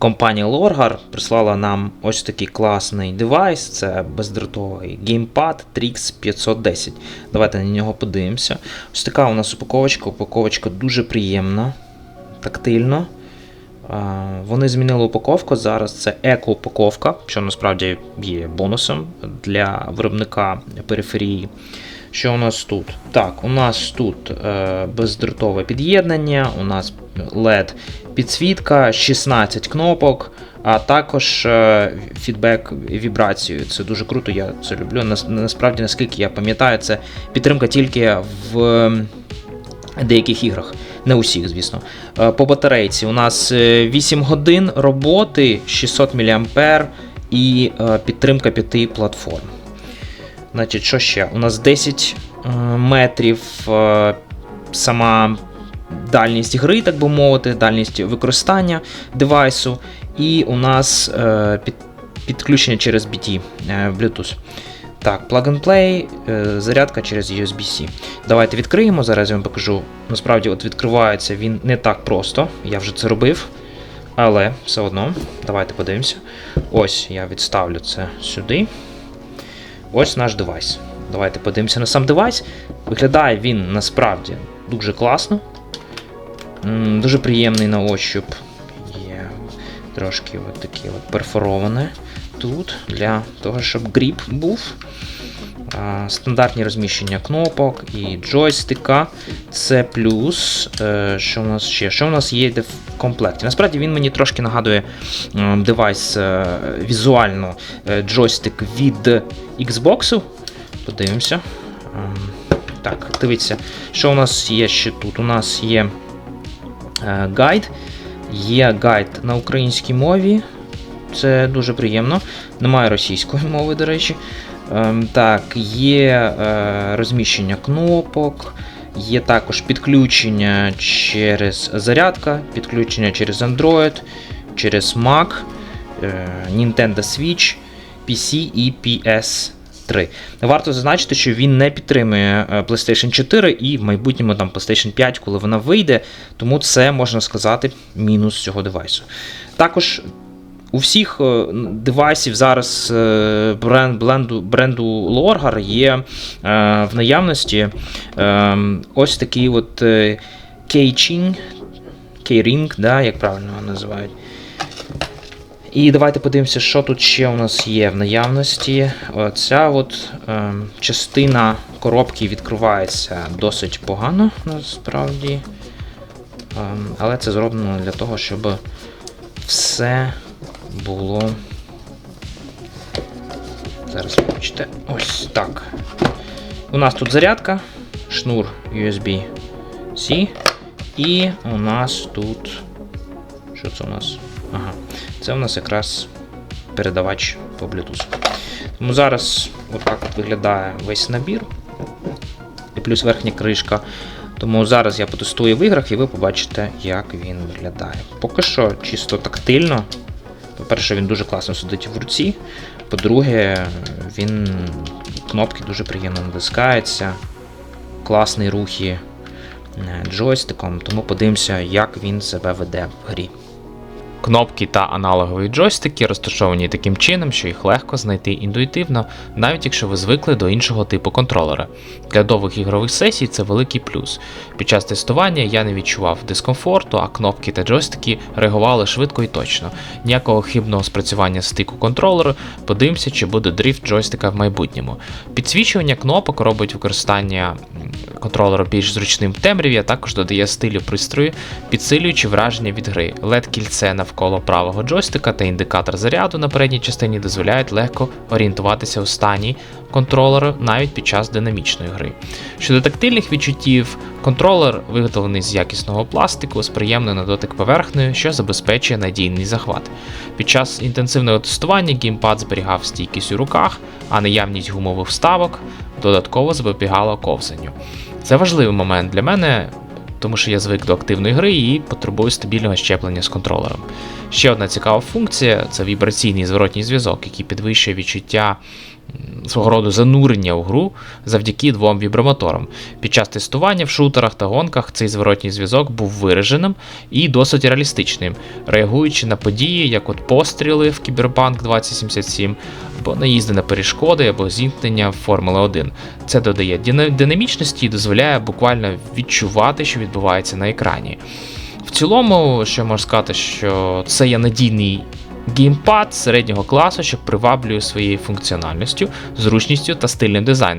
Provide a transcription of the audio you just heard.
Компанія Lorgar прислала нам ось такий класний девайс. Це бездротовий геймпад Trix 510. Давайте на нього подивимося. Ось така у нас упаковочка. Упаковочка дуже приємна, тактильно. Вони змінили упаковку. Зараз це еко-упаковка, що насправді є бонусом для виробника периферії. Що у нас тут? Так, у нас тут е, бездротове під'єднання, у нас LED підсвітка, 16 кнопок, а також е, фідбек вібрацією. Це дуже круто, я це люблю. Насправді, наскільки я пам'ятаю, це підтримка тільки в деяких іграх. Не усіх, звісно. Е, По батарейці у нас е, 8 годин роботи, 600 мА і е, підтримка 5 платформ. Значить, що ще? У нас 10 е, метрів е, сама дальність гри, так би мовити, дальність використання девайсу. І у нас е, під, підключення через BT е, Bluetooth. Так, plug and play, е, зарядка через USB-C. Давайте відкриємо. Зараз я вам покажу. Насправді, от відкривається він не так просто. Я вже це робив. Але все одно, давайте подивимося. Ось я відставлю це сюди. Ось наш девайс. Давайте подивимося на сам девайс. Виглядає він насправді дуже класно. Дуже приємний на ощуп. Є трошки от такі от перфороване тут для того, щоб гріп був. Стандартні розміщення кнопок і джойстика. Це плюс. Е, Що в нас ще? Що в нас є в комплекті? Насправді він мені трошки нагадує девайс е, візуально е, джойстик від Xbox. Подивимося. Ем, Так, дивіться, що у нас є ще тут? У нас є гайд. Є гайд на українській мові. Це дуже приємно. Немає російської мови, до речі. Ем, Так, є е, розміщення кнопок, є також підключення через зарядка, підключення через Android, через Mac, е, Nintendo Switch, PC і PS3. Варто зазначити, що він не підтримує е, PlayStation 4 і в майбутньому там PlayStation 5, коли вона вийде, тому це можна сказати мінус цього девайсу. Також у всіх е, девайсів зараз е, бренд, бренду, бренду Lorgar є в наявності ось такий от Keychain, Keyring, да, як правильно його називають. І давайте подивимося, що тут ще у нас є в наявності. Ця от е, частина коробки відкривається досить погано, насправді. Е, але це зроблено для того, щоб все було. Зараз побачите. Ось так. У нас тут зарядка, шнур USB-C. І у нас тут. Що це у нас? Ага. Це у нас якраз передавач по Bluetooth. Тому зараз отак от виглядає весь набір. І плюс верхня кришка. Тому зараз я потестую в іграх і ви побачите, як він виглядає. Поки що чисто тактильно. По-перше, він дуже класно сидить в руці. По-друге, він кнопки дуже приємно натискається. Класний рухи е, джойстиком, тому подивимося, як він себе веде в грі. Кнопки та аналогові джойстики розташовані таким чином, що їх легко знайти інтуїтивно, навіть якщо ви звикли до іншого типу контролера. Для довгих ігрових сесій це великий плюс. Під час тестування я не відчував дискомфорту, а кнопки та джойстики реагували швидко і точно. Ніякого хибного спрацювання стику контролеру, подивимося, чи буде дріфт джойстика в майбутньому. Підсвічування кнопок робить використання м, контролера більш зручним в темряві, а також додає стилю пристрою, підсилюючи враження від гри. led кільце навколо правого джойстика та індикатор заряду на передній частині дозволяють легко орієнтуватися у стані контролера навіть під час динамічної гри. Щодо тактильних відчуттів, контролер виготовлений з якісного пластику з приємною на дотик поверхнею, що забезпечує надійний захват. Під час інтенсивного тестування геймпад зберігав стійкість у руках, а наявність гумових вставок додатково запобігала ковзанню. Це важливий момент для мене, тому що я звик до активної гри і потребую стабільного щеплення з контролером. Ще одна цікава функція це вібраційний зворотній зв'язок, який підвищує відчуття свого роду занурення у гру завдяки двом вібромоторам. Під час тестування в шутерах та гонках цей зворотній зв'язок був вираженим і досить реалістичним, реагуючи на події, як от постріли в Кіберпанк 2077, або наїзди на перешкоди, або зіткнення в Формули 1. Це додає динамічності і дозволяє буквально відчувати, що відбувається на екрані. В цілому, що можу сказати, що це є надійний геймпад середнього класу, що приваблює своєю функціональністю, зручністю та стильним дизайном.